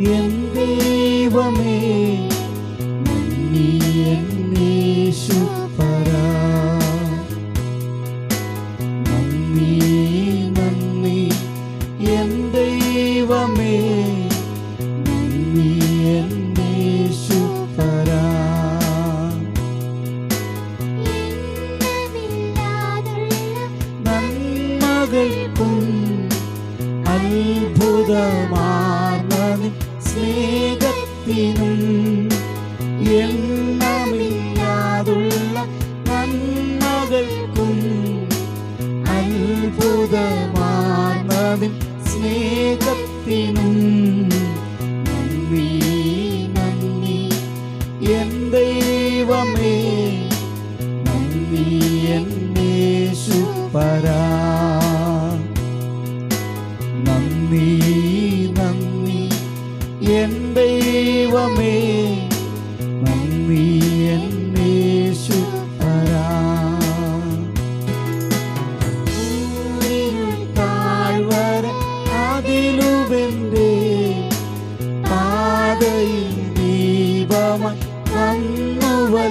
N ദൈവമേ നന്ദി എന്നേശു പരാ നന്ദി നന്ദി എൻ ദൈവമേ നന്ദി എന്നേശു പരാ നന്മകൾക്കും അത്ഭുതമാർന്ന സ്നേഹത്തിനും എണ്ണമില്ലാതുള്ള നന്മകൾക്കും അത്ഭുതമാർന്ന നിൻ സ്നേഹത്തിനും നന്ദി നന്ദി. എൻ ദൈവമേ നന്ദി എന്നേശു പരാ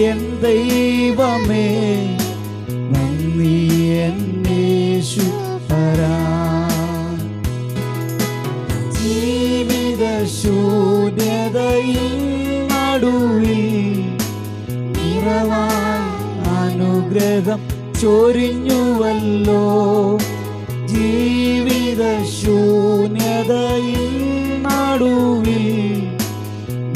എൻ ദൈവമേ നന്ദി എന്നേശു പരാ. ജീവിത ശൂന്യതയിൽ നടുവിൽ നിറവാൻ അനുഗ്രഹം ചൊരിഞ്ഞുവല്ലോ. ജീവിത ശൂന്യതയിൽ നടുവിൽ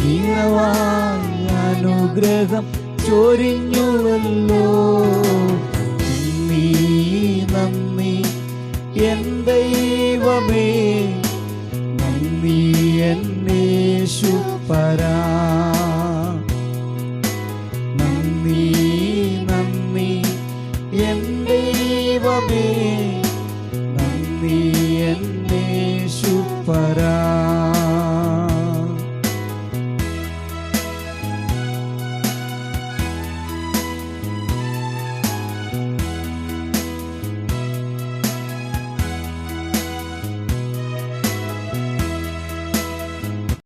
നിറവാൻ അനുഗ്രഹം ചൊരിഞ്ഞുവല്ലോ നീ നന്ദി എൻ ദൈവമേ. നന്ദി എന്നേശു പരാ നന്ദി നന്ദി എൻ ദൈവമേ. നന്ദി എന്നേശു പരാ